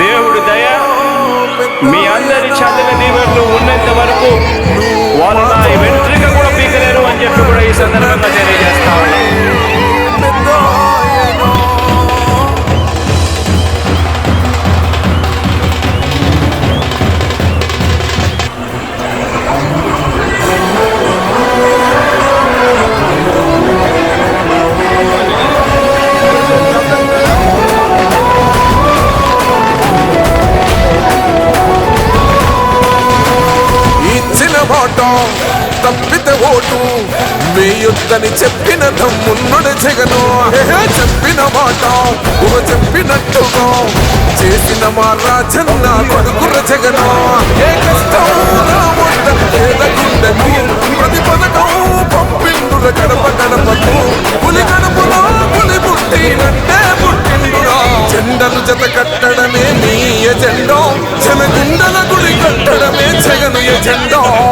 దేవుడి దయ. మీ అందరి చల్లని దీవెనలు ఉన్నంత వరకు ఇచ్చిన తప్పితే ఓటు. వేయొద్దని చెప్పిన దమ్మున్నుడు జగను. చెప్పిన మాట ఊహ చెప్పినట్టుగా. చేసిన మా రాజన్న కొడుకుర జగను. ఏ కష్టం రాముండ ప్రతి పథకం పంపిండుల గడప గడపకు. పులి గడపలో పులి పుట్టినట్టే పుట్టిండురా. జెండలు జత కట్టడమే నీ జన గుండల గుడి కట్టడమే జగను ఎజెండో.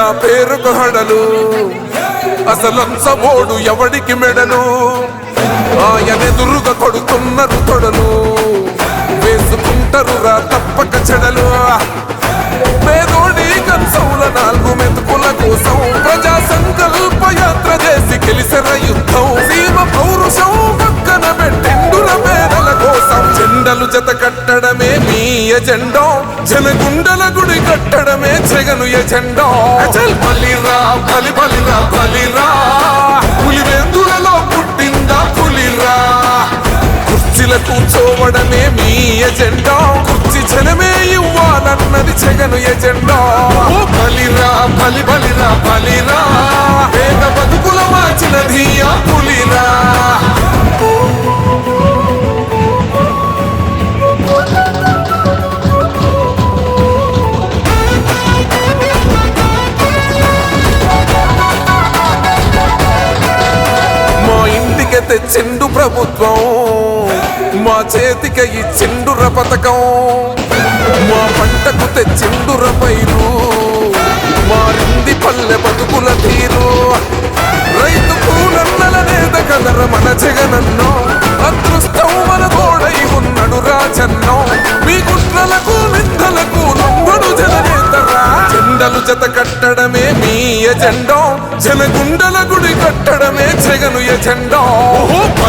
భయమెరుగని ఆ పేరుకు హడలు అసలంచబోడు ఎవడికి మెడలు? ఆయనెదురుగా కొడుతున్నారు తొడలు. వేసుకుంటారు రా తప్పక చెడలు. పేదోడి కంచౌల నాలుగు మెతుకుల కోసం ప్రజా సంకల్ప యాత్ర చేసి గెలిసిన యుద్ధం. సీమ పౌరుషం పక్కన పెట్టిండుల పేదల కోసం. జెండలు జత కట్టడమే మీ ఎజెండా. జనగుండల గుడి కట్టడమే జగను ఎజెండా. అచల్. బలిరా బలి బలిరా బలిరా. పులివెందులలో పుట్టిందా పులిరా? కుర్చీల కూర్చోవడమే మీ ఎజెండా. కుర్చీ జనమే ఇవ్వాలన్నది జగను ఎజెండా. బలిరా బలి బలిరా బలిరా. వేద బతుకుల మార్చినది ఆ పులిరా తెచ్చిండు ప్రభుత్వం. మా చేతికి ఇచ్చిండుర పథకం. మా పంటకు తెచ్చిండుర పైరు. మారింది పల్లె బతుకుల తీరు. రైతు కూలన్నల నేత కదర మన జగనన్నో. అదృష్టం మన తోడై ఉన్నడు రాజన్నో. మీ కుట్రలకు నిందలకు నొంగడు జననేతరా జెండలు జత కట్టడమే మీ ఎజెండో. జనగుండల గుడి కట్టడమే జగను ఎజెండో.